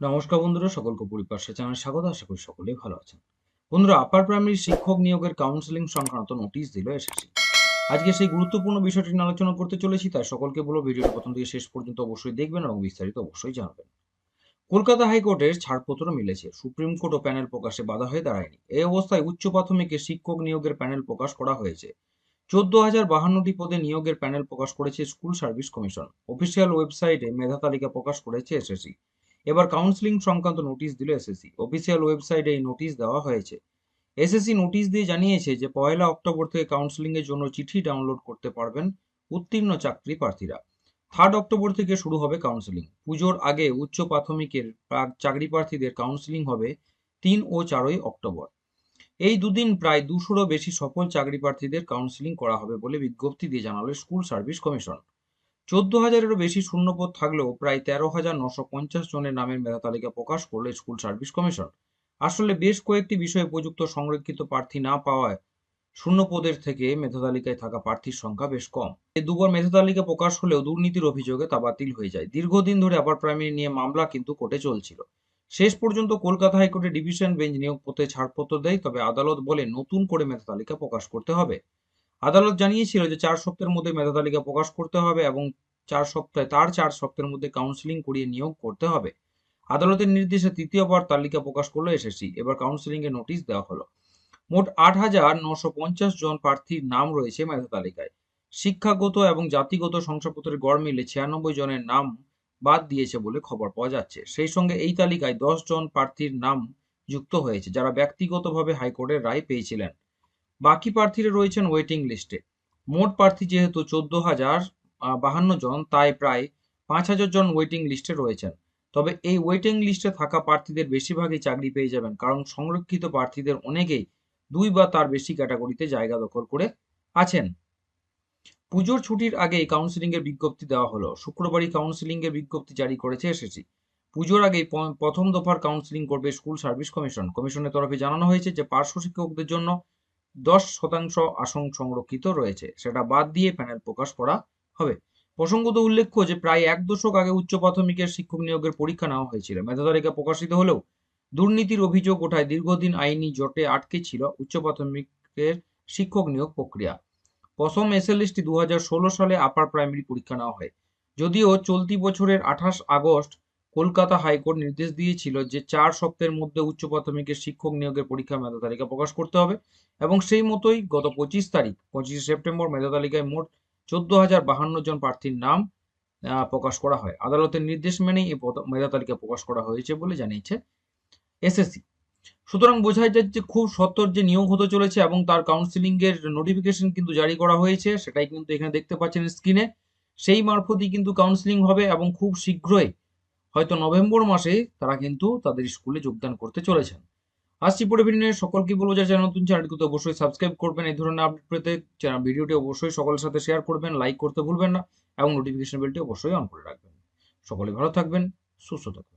নমস্কার বন্ধুরা, সকলকে পরিপার্শ্ব চ্যানেলে স্বাগত, আশা করি সকলেই ভালো আছেন। বন্ধুরা আপার প্রাইমারি শিক্ষক নিয়োগের কাউন্সিলিং সংক্রান্ত নোটিশ দিল এসএসসি আজকে সেই গুরুত্বপূর্ণ বিষয়টি নিয়ে আলোচনা করতে চলেছি, তাই সকলকে বলো ভিডিওটি প্রথম থেকে শেষ পর্যন্ত অবশ্যই দেখবেন এবং বিস্তারিত অবশ্যই জানবেন। কলকাতা হাইকোর্টের ছাড়পত্র মিলেছে। সুপ্রিম কোর্ট ও প্যানেল প্রকাশে বাধা হয়ে দাঁড়ায়নি। এই অবস্থায় উচ্চ প্রাথমিকে শিক্ষক নিয়োগের প্যানেল প্রকাশ করা হয়েছে। চোদ্দ হাজার বাহান্নটি পদে নিয়োগের প্যানেল প্রকাশ করেছে স্কুল সার্ভিস কমিশন। অফিসিয়াল ওয়েবসাইটে মেধা তালিকা প্রকাশ করেছে এসএসসি এবার কাউন্সিলিং সংক্রান্ত নোটিশ দিল এসএসসি অফিসিয়াল ওয়েবসাইটে এই নোটিশ দেওয়া হয়েছে। এসএসসি নোটিশ দিয়ে জানিয়েছে যে, পয়লা অক্টোবর থেকে কাউন্সিলিং এর জন্য চিঠি ডাউনলোড করতে পারবেন উত্তীর্ণ চাকরি প্রার্থীরা। থার্ড অক্টোবর থেকে শুরু হবে কাউন্সিলিং পুজোর আগে উচ্চ প্রাথমিকের চাকরি প্রার্থীদের কাউন্সিলিং হবে তিন ও চারই অক্টোবর। এই দুদিন প্রায় দুশোরও বেশি সফল চাকরি প্রার্থীদের কাউন্সিলিং করা হবে বলে বিজ্ঞপ্তি দিয়ে জানালো স্কুল সার্ভিস কমিশন। চোদ্দ হাজারেরও বেশি শূন্যপদ থাকলেও প্রায় তেরো হাজার নশো পঞ্চাশ জনের নামের মেধা তালিকা প্রকাশ করল স্কুল সার্ভিস কমিশন। আসলে বেশ কয়েকটি বিষয়ে উপযুক্ত সংরক্ষিত প্রার্থী না পাওয়ায় শূন্যপদের থেকে মেধা তালিকায় থাকা প্রার্থীর সংখ্যা বেশ কম। এই দুবার মেধা তালিকা প্রকাশ হলেও দুর্নীতির অভিযোগে তা বাতিল হয়ে যায়। দীর্ঘদিন ধরে আপার প্রাইমারি নিয়ে মামলা কিন্তু কোর্টে চলছিল। শেষ পর্যন্ত কলকাতা হাইকোর্টে ডিভিশন বেঞ্চ নিয়োগ পত্রে ছাড়পত্র দেয়, তবে আদালত বলে নতুন করে মেধা তালিকা প্রকাশ করতে হবে। আদালত জানিয়েছিল যে চার সপ্তাহের মধ্যে মেধা তালিকা প্রকাশ করতে হবে এবং চার সপ্তাহে, তার চার সপ্তাহের মধ্যে কাউন্সিলিং করিয়ে নিয়োগ করতে হবে। আদালতের নির্দেশে তৃতীয়বার তালিকা প্রকাশ করল এসএসসি। এবার কাউন্সিলিং এর নোটিশ দেওয়া হলো। মোট আট হাজার নশো পঞ্চাশ জন প্রার্থীর নাম রয়েছে মেধা তালিকায়। শিক্ষাগত এবং জাতিগত শংসাপত্রের গড় মিলে ছিয়ানব্বই জনের নাম বাদ দিয়েছে বলে খবর পাওয়া যাচ্ছে। সেই সঙ্গে এই তালিকায় দশ জন প্রার্থীর নাম যুক্ত হয়েছে, যারা ব্যক্তিগতভাবে হাইকোর্টের রায় পেয়েছিলেন। বাকি প্রার্থীরা রয়েছেন ওয়েটিং লিস্টে মোট প্রার্থী যেহেতু চোদ্দ হাজার বাহান্ন জন, তাই প্রায় পাঁচ হাজার জন ওয়েটিং লিস্টে রয়েছেন। তবে এই ওয়েটিং লিস্টে থাকা প্রার্থীদের বেশিরভাগই চাকরি পেয়ে যাবেন, কারণ সংরক্ষিত প্রার্থীদের অনেকেই দুই বা তার বেশি ক্যাটাগরিতে জায়গা দখল করে আছেন। পুজোর ছুটির আগেই কাউন্সিলিং এর বিজ্ঞপ্তি দেওয়া হলো। শুক্রবারই কাউন্সিলিং এর বিজ্ঞপ্তি জারি করেছে এসেছি পুজোর আগেই প্রথম দফার কাউন্সিলিং করবে স্কুল সার্ভিস কমিশন কমিশনের তরফে জানানো হয়েছে যে পার্শ্ব শিক্ষকদের জন্য দশ শতাংশ আসন সংরক্ষিত রয়েছে। সেটা বাদ দিয়ে প্যানেল প্রকাশ করা হবে। প্রসঙ্গত উল্লেখ্য যে, প্রায় এক দশক আগে উচ্চ প্রাথমিকের শিক্ষক নিয়োগের পরীক্ষা নেওয়া হয়েছিল। মেধা তালিকা প্রকাশিত হলেও দুর্নীতির অভিযোগ ওঠায় দীর্ঘদিন আইনি জটে আটকে ছিল উচ্চ প্রাথমিকের শিক্ষক নিয়োগ প্রক্রিয়া। প্রথম এসএলএসটি দু সালে আপার প্রাইমারি পরীক্ষা নেওয়া হয়। যদিও চলতি বছরের আঠাশ আগস্ট কলকাতা হাইকোর্ট নির্দেশ দিয়েছিল যে, চার সপ্তাহের মধ্যে উচ্চ প্রাথমিকের শিক্ষক নিয়োগের পরীক্ষা মেধা তালিকা প্রকাশ করতে হবে এবং সেই মতোই গত পঁচিশ তারিখ, পঁচিশে সেপ্টেম্বর মেধা তালিকায় মোট চোদ্দ হাজার বাহান্ন জন প্রার্থীর নাম প্রকাশ করা হয়। আদালতের নির্দেশ মেনেই এই মেধা তালিকা প্রকাশ করা হয়েছে বলে জানিয়েছে এসএসসি। সুতরাং বোঝাই যাচ্ছে খুব সত্তর যে নিয়োগ হতে চলেছে এবং তার কাউন্সিলিং এর নোটিফিকেশন কিন্তু জারি করা হয়েছে, সেটাই কিন্তু এখানে দেখতে পাচ্ছেন স্ক্রিনে সেই মারফতই কিন্তু কাউন্সিলিং হবে এবং খুব শীঘ্রই, হয়তো নভেম্বর মাসে তারা কিন্তু তাদের স্কুলে যোগদান করতে চলেছেন। আসছি পরে ভিডিও সকলকে বলব যারা চ্যানেল নতুন চ্যানেলটি তো অবশ্যই সাবস্ক্রাইব করবেন। এই ধরনের আপডেট পেতে চ্যানেল ভিডিওটি অবশ্যই সকলের সাথে শেয়ার করবেন লাইক করতে ভুলবেন না এবং নোটিফিকেশন বেলটি অবশ্যই অন করে রাখবেন। সকলে ভালো থাকবেন, সুস্থ থাকবেন।